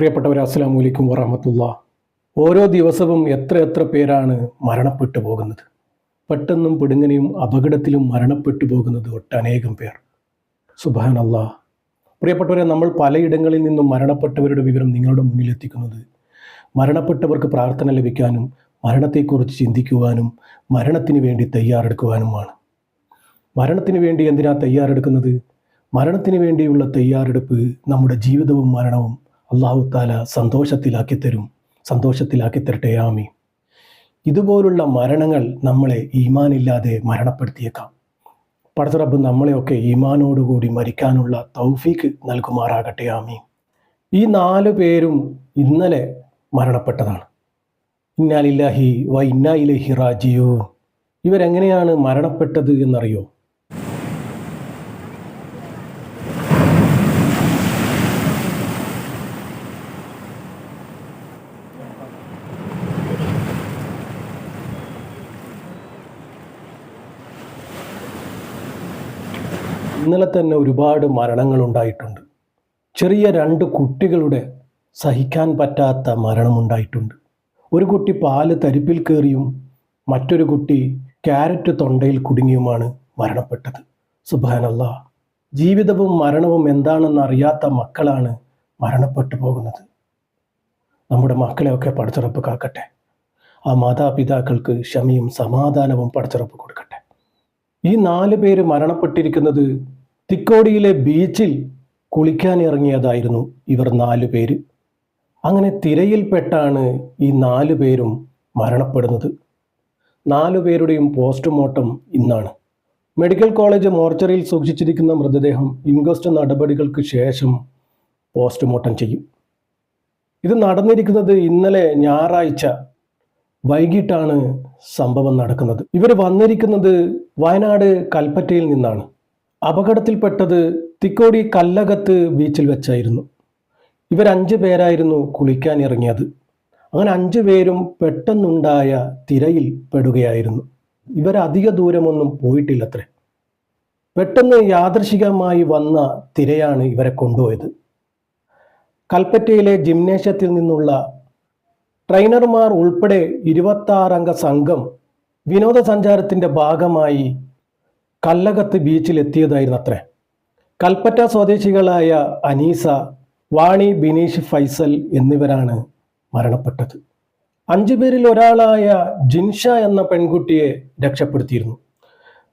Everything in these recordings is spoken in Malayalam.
പ്രിയപ്പെട്ടവരെ അസ്സാം വലൈക്കും വറഹമത്തുള്ള. ഓരോ ദിവസവും എത്ര എത്ര പേരാണ് മരണപ്പെട്ടു പോകുന്നത്? പെട്ടെന്നും പിടുങ്ങനെയും അപകടത്തിലും മരണപ്പെട്ടു പോകുന്നത് ഒട്ടനേകം പേർ. സുബാൻ അല്ലാ പ്രിയപ്പെട്ടവരെ നമ്മൾ പലയിടങ്ങളിൽ നിന്നും മരണപ്പെട്ടവരുടെ വിവരം നിങ്ങളുടെ മുന്നിൽ എത്തിക്കുന്നത് മരണപ്പെട്ടവർക്ക് പ്രാർത്ഥന ലഭിക്കാനും മരണത്തെക്കുറിച്ച് ചിന്തിക്കുവാനും മരണത്തിന് വേണ്ടി തയ്യാറെടുക്കുവാനുമാണ്. മരണത്തിന് വേണ്ടി എന്തിനാ തയ്യാറെടുക്കുന്നത്? മരണത്തിന് വേണ്ടിയുള്ള തയ്യാറെടുപ്പ് നമ്മുടെ ജീവിതവും മരണവും അള്ളാഹു താല സന്തോഷത്തിലാക്കി തരും സന്തോഷത്തിലാക്കി തരട്ടെ ആമി ഇതുപോലുള്ള മരണങ്ങൾ നമ്മളെ ഈമാനില്ലാതെ മരണപ്പെടുത്തിയേക്കാം. പടത്തറബ് നമ്മളെയൊക്കെ ഈമാനോടുകൂടി മരിക്കാനുള്ള തൗഫീക്ക് നൽകുമാറാകട്ടെ ആമി ഈ നാല് പേരും ഇന്നലെ മരണപ്പെട്ടതാണ്. ഇന്നാലില്ലാഹി വ ഇന്നാ ഇലഹി റാജിയോ ഇവരെങ്ങനെയാണ് മരണപ്പെട്ടത് എന്നറിയോ? ഇന്നലെ തന്നെ ഒരുപാട് മരണങ്ങൾ ഉണ്ടായിട്ടുണ്ട് ചെറിയ രണ്ട് കുട്ടികളുടെ സഹിക്കാൻ പറ്റാത്ത മരണമുണ്ടായിട്ടുണ്ട്. ഒരു കുട്ടി പാൽ തരിപ്പിൽ കയറിയും മറ്റൊരു കുട്ടി ക്യാരറ്റ് തൊണ്ടയിൽ കുടുങ്ങിയുമാണ് മരണപ്പെട്ടത്. സുബാനല്ല ജീവിതവും മരണവും എന്താണെന്ന് അറിയാത്ത മക്കളാണ് മരണപ്പെട്ടു പോകുന്നത്. നമ്മുടെ മക്കളെയൊക്കെ പടച്ചുറപ്പ് കാക്കട്ടെ. ആ മാതാപിതാക്കൾക്ക് ക്ഷമയും സമാധാനവും പടച്ചുറപ്പ് കൊടുക്കട്ടെ. ഈ നാല് പേര് മരണപ്പെട്ടിരിക്കുന്നത് തിക്കോടിയിലെ ബീച്ചിൽ കുളിക്കാൻ ഇറങ്ങിയതായിരുന്നു ഇവർ നാല് പേര്. അങ്ങനെ തിരയിൽപ്പെട്ടാണ് ഈ നാല് പേരും മരണപ്പെടുന്നത്. നാലു പേരുടെയും പോസ്റ്റ്മോർട്ടം ഇന്നാണ്. മെഡിക്കൽ കോളേജ് മോർച്ചറിയിൽ സൂക്ഷിച്ചിരിക്കുന്ന മൃതദേഹം ഇൻക്വസ്റ്റ് നടപടികൾക്ക് ശേഷം പോസ്റ്റ്മോർട്ടം ചെയ്യും. ഇത് നടന്നിരിക്കുന്നത് ഇന്നലെ ഞായറാഴ്ച വൈകിട്ടാണ് സംഭവം നടക്കുന്നത്. ഇവർ വന്നിരിക്കുന്നത് വയനാട് കൽപ്പറ്റയിൽ നിന്നാണ്. അപകടത്തിൽപ്പെട്ടത് തിക്കോടി കല്ലകത്ത് ബീച്ചിൽ വെച്ചായിരുന്നു. ഇവർ അഞ്ച് പേരായിരുന്നു കുളിക്കാൻ ഇറങ്ങിയത് അങ്ങനെ അഞ്ചു പേരും പെട്ടെന്നുണ്ടായ തിരയിൽ പെടുകയായിരുന്നു. ഇവരധിക ദൂരമൊന്നും പോയിട്ടില്ലത്രേ. പെട്ടെന്ന് യാദൃശികമായി വന്ന തിരയാണ് ഇവരെ കൊണ്ടുപോയത്. കൽപ്പറ്റയിലെ ജിംനേഷ്യത്തിൽ നിന്നുള്ള ട്രെയിനർമാർ ഉൾപ്പെടെ ഇരുപത്താറംഗ സംഘം വിനോദസഞ്ചാരത്തിന്റെ ഭാഗമായി കല്ലകത്ത് ബീച്ചിൽ എത്തിയതായിരുന്നു അത്രേ കൽപ്പറ്റ സ്വദേശികളായ അനീസ വാണി ബിനീഷ് ഫൈസൽ എന്നിവരാണ് മരണപ്പെട്ടത്. അഞ്ചു പേരിൽ ഒരാളായ ജിൻഷ എന്ന പെൺകുട്ടിയെ രക്ഷപ്പെടുത്തിയിരുന്നു.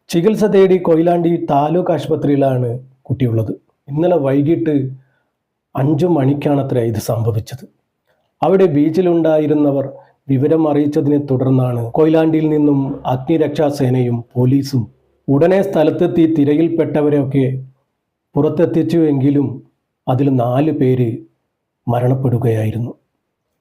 ചികിത്സ തേടി കൊയിലാണ്ടി താലൂക്ക് ആശുപത്രിയിലാണ് കുട്ടിയുള്ളത്. ഇന്നലെ വൈകിട്ട് അഞ്ചു മണിക്കാണത്രേ ഇത് സംഭവിച്ചത്. അവിടെ ബീച്ചിലുണ്ടായിരുന്നവർ വിവരം അറിയിച്ചതിനെ തുടർന്നാണ് കൊയിലാണ്ടിയിൽ നിന്നും അഗ്നിരക്ഷാസേനയും പോലീസും ഉടനെ സ്ഥലത്തെത്തി തിരയിൽപ്പെട്ടവരെയൊക്കെ പുറത്തെത്തിച്ചുവെങ്കിലും അതിൽ നാല് പേര് മരണപ്പെടുകയായിരുന്നു.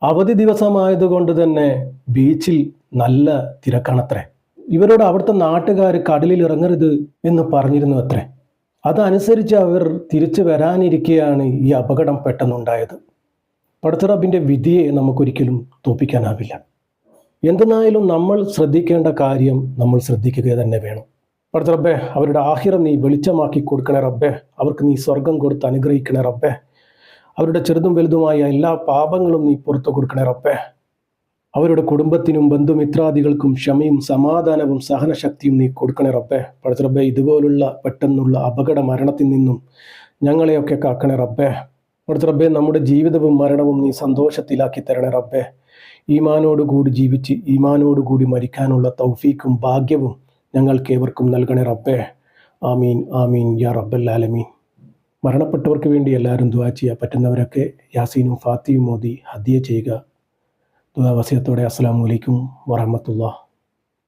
അവധി ദിവസമായതുകൊണ്ട് തന്നെ ബീച്ചിൽ നല്ല തിരക്കാണത്രേ. ഇവരോട് അവിടുത്തെ നാട്ടുകാർ കടലിൽ ഇറങ്ങരുത് എന്ന് പറഞ്ഞിരുന്നു അത്രേ അതനുസരിച്ച് അവർ തിരിച്ചു വരാനിരിക്കെയാണ് ഈ അപകടം പെട്ടെന്നുണ്ടായത്. പടച്ചിറബിന്റെ വിധിയെ നമുക്കൊരിക്കലും തോപ്പിക്കാനാവില്ല. എന്തെന്നായാലും നമ്മൾ ശ്രദ്ധിക്കേണ്ട കാര്യം നമ്മൾ ശ്രദ്ധിക്കുക തന്നെ വേണം. പടച്ച റബ്ബെ അവരുടെ ആഹിറം നീ വെളിച്ചമാക്കി കൊടുക്കണേ റബ്ബെ. അവർക്ക് നീ സ്വർഗം കൊടുത്ത് അനുഗ്രഹിക്കണേ റബ്ബെ. അവരുടെ ചെറുതും വലുതുമായ എല്ലാ പാപങ്ങളും നീ പുറത്തു കൊടുക്കണേ റബ്ബെ. അവരുടെ കുടുംബത്തിനും ബന്ധുമിത്രാദികൾക്കും ക്ഷമയും സമാധാനവും സഹനശക്തിയും നീ കൊടുക്കണേ റബ്ബെ. പടച്ച ഇതുപോലുള്ള പെട്ടെന്നുള്ള അപകട മരണത്തിൽ നിന്നും ഞങ്ങളെയൊക്കെ കാക്കണേ റബ്ബേ. പടച്ച റബ്ബെ നമ്മുടെ ജീവിതവും മരണവും നീ സന്തോഷത്തിലാക്കി തരണേ റബ്ബേ. ഈമാനോടുകൂടി ജീവിച്ച് ഈമാനോടുകൂടി മരിക്കാനുള്ള തൗഫീക്കും ഭാഗ്യവും ഞങ്ങൾക്ക് ഏവർക്കും നൽകണേ റബ്ബേ. ആമീൻ ആമീൻ യാ റബ്ബൽ ആലമീൻ. മരണപ്പെട്ടവർക്ക് വേണ്ടി എല്ലാവരും ദുവാ ചെയ്യുക പറ്റുന്നവരൊക്കെ യാസീനും ഫാത്തിയും മോദി ഹദ്യ ചെയ്യുക. ദുവാ വസിയത്തോടെ അസ്സാം വലൈക്കും വറഹമത്തുള്ള